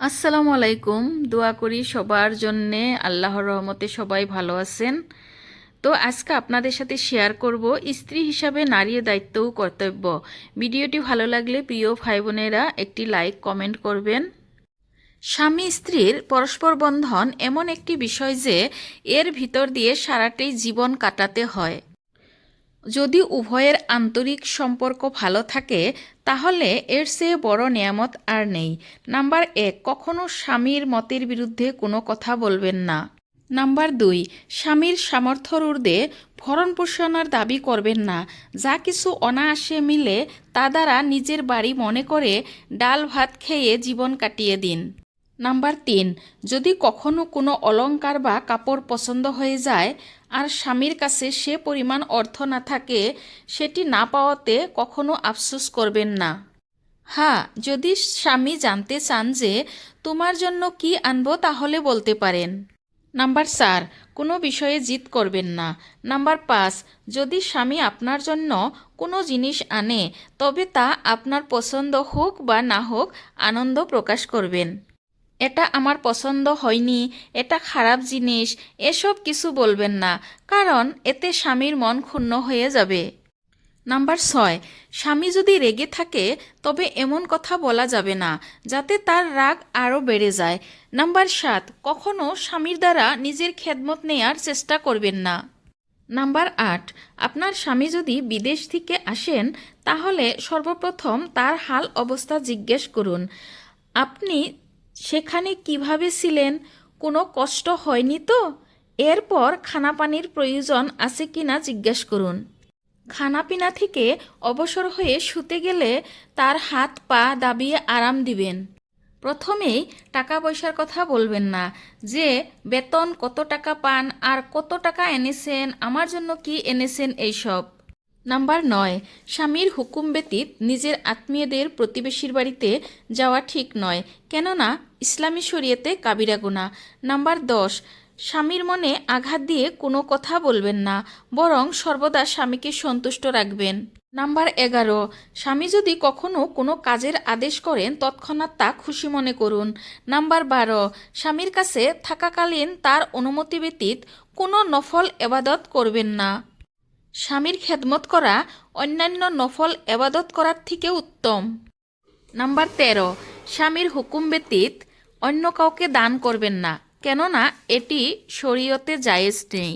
আসসালামু আলাইকুম। দোয়া করি সবার জন্যে আল্লাহর রহমতে সবাই ভালো আছেন। তো আজকে আপনাদের সাথে শেয়ার করব স্ত্রী হিসাবে নারীর দায়িত্ব ও কর্তব্য। ভিডিওটি ভালো লাগলে প্রিয় ভাই বোনেরা একটি লাইক কমেন্ট করবেন। স্বামী স্ত্রীর পরস্পর বন্ধন এমন একটি বিষয় যে এর ভিতর দিয়ে সারাটাই জীবন কাটাতে হয়। যদি উভয়ের আন্তরিক সম্পর্ক ভালো থাকে, তাহলে এর চেয়ে বড় নিয়ামত আর নেই। নাম্বার এক, কখনো স্বামীর মতের বিরুদ্ধে কোনো কথা বলবেন না। নাম্বার দুই, স্বামীর সামর্থ্যর ঊর্ধ্বে ভরণ পোষণের দাবি করবেন না। যা কিছু অনায়াসে মিলে, তা দ্বারা নিজের বাড়ি মনে করে ডাল ভাত খেয়ে জীবন কাটিয়ে দিন। নাম্বার তিন, যদি কখনো কোনো অলংকার বা কাপড় পছন্দ হয়ে যায় আর স্বামীর কাছে সে পরিমাণ অর্থ না থাকে, সেটি না পাওয়াতে কখনো আফসোস করবেন না। হ্যাঁ যদি স্বামী জানতে চান যে তোমার জন্য কি আনব তাহলে বলতে পারেন। নাম্বার চার, কোনো বিষয়ে জিদ করবেন না। নাম্বার পাঁচ, যদি স্বামী আপনার জন্য কোনো জিনিস আনে, তবে তা আপনার পছন্দ হোক বা না হোক আনন্দ প্রকাশ করবেন। এটা আমার পছন্দ হয়নি, এটা খারাপ জিনিস, এসব কিছু বলবেন না, কারণ এতে স্বামীর মন ক্ষুণ্ণ হয়ে যাবে। নাম্বার ছয়, স্বামী যদি রেগে থাকে, তবে এমন কথা বলা যাবে না, যাতে তার রাগ আরও বেড়ে যায়। নাম্বার সাত কখনও স্বামীর দ্বারা নিজের খেদমত নেয়ার চেষ্টা করবেন না। নাম্বার আট, আপনার স্বামী যদি বিদেশ থেকে আসেন, তাহলে সর্বপ্রথম তার হাল অবস্থা জিজ্ঞেস করুন। আপনি সেখানে কীভাবে ছিলেন, কোনো কষ্ট হয়নি তো? এরপর খানাপানির প্রয়োজন আছে কিনা জিজ্ঞেস করুন। খানাপিনা থেকে অবসর হয়ে শুতে গেলে তার হাত, পা দাবিয়ে আরাম দিবেন। প্রথমেই টাকা পয়সার কথা বলবেন না, যে, বেতন কত টাকা পান আর কত টাকা এনেছেন, আমার জন্য কি এনেছেন এইসব? নাম্বার নয়, স্বামীর হুকুম ব্যতীত নিজের আত্মীয়দের প্রতিবেশীর বাড়িতে যাওয়া ঠিক নয়, কেননা ইসলামী শরীয়তে কাবিরা গুণা নাম্বার দশ, স্বামীর মনে আঘাত দিয়ে কোনো কথা বলবেন না, বরং সর্বদা স্বামীকে সন্তুষ্ট রাখবেন। নাম্বার এগারো, স্বামী যদি কখনো কোনো কাজের আদেশ করেন, তৎক্ষণাৎ তা খুশি মনে করুন। নাম্বার বারো, স্বামীর কাছে থাকাকালীন তার অনুমতি ব্যতীত কোনো নফল এবাদত করবেন না। স্বামীর খেদমত করা অন্যান্য নফল এবাদত করার থেকে উত্তম। নাম্বার তেরো, স্বামীর হুকুম ব্যতীত অন্য কাউকে দান করবেন না, কেননা এটি শরীয়তে জায়েজ নেই।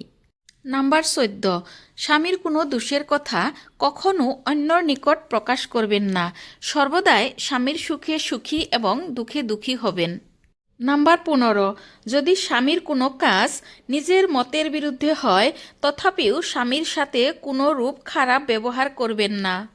নাম্বার চোদ্দ, স্বামীর কোনো দোষের কথা কখনো অন্যর নিকট প্রকাশ করবেন না, সর্বদাই স্বামীর সুখে সুখী এবং দুঃখে দুঃখী হবেন। নাম্বার পনেরো, যদি স্বামীর কোনো কাজ নিজের মতের বিরুদ্ধে হয়, তথাপিও স্বামীর সাথে কোনো রূপ খারাপ ব্যবহার করবেন না।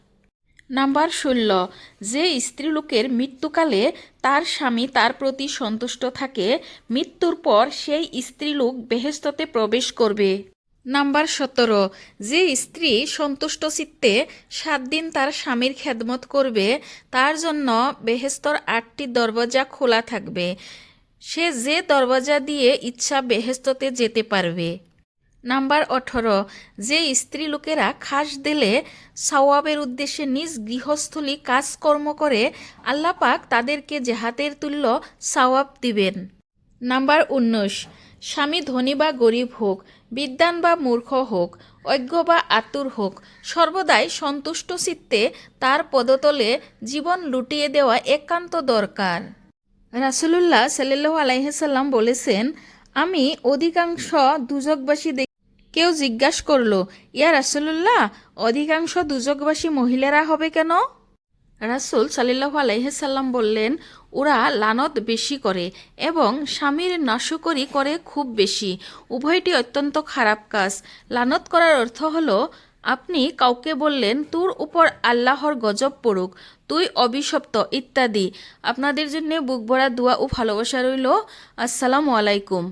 নাম্বার ষোলো, যে স্ত্রীলোকের মৃত্যুকালে তার স্বামী তার প্রতি সন্তুষ্ট থাকে, মৃত্যুর পর সেই স্ত্রীলোক বেহেস্ততে প্রবেশ করবে। নাম্বার সতেরো, যে স্ত্রী সন্তুষ্ট চিত্তে সাত দিন তার স্বামীর খেদমত করবে, তার জন্য বেহেস্তর আটটি দরওয়াজা খোলা থাকবে। সে যে দরওয়াজা দিয়ে ইচ্ছা বেহেস্ততে যেতে পারবে। নাম্বার অঠেরো যে স্ত্রী লোকেরা খাস দিলে সওয়াবের উদ্দেশ্যে নিজ গৃহস্থলী কাজকর্ম করে আল্লাপাক তাদেরকে জেহাতের তুল্য সওয়াব দিবেন। নাম্বার উনিশ, স্বামী ধনী বা গরিব হোক বিদ্যান বা মূর্খ হোক, অজ্ঞ বা আতুর হোক, সর্বদাই সন্তুষ্ট চিত্তে তার পদতলে জীবন লুটিয়ে দেওয়া একান্ত দরকার। রাসুলুল্লাহ সাল্লু আলাইসাল্লাম বলেছেন, আমি অধিকাংশ দুজকবাসী কেউ জিজ্ঞাসা করল, ইয়া রাসুলুল্লাহ, অধিকাংশ দুজকবাসী মহিলারা হবে কেন? রাসুল সাল্লাহ আলাইসাল্লাম বললেন, ওরা লানত বেশি করে এবং স্বামীর নাশুকরি করে খুব বেশি। উভয়টি অত্যন্ত খারাপ কাজ। লানত করার অর্থ হলো আপনি কাউকে বললেন, তোর উপর আল্লাহর গজব পড়ুক, তুই অবিশপ্ত ইত্যাদি। আপনাদের জন্য বুক ভরা দোয়া ও ভালোবাসা রইল। আসসালামু আলাইকুম।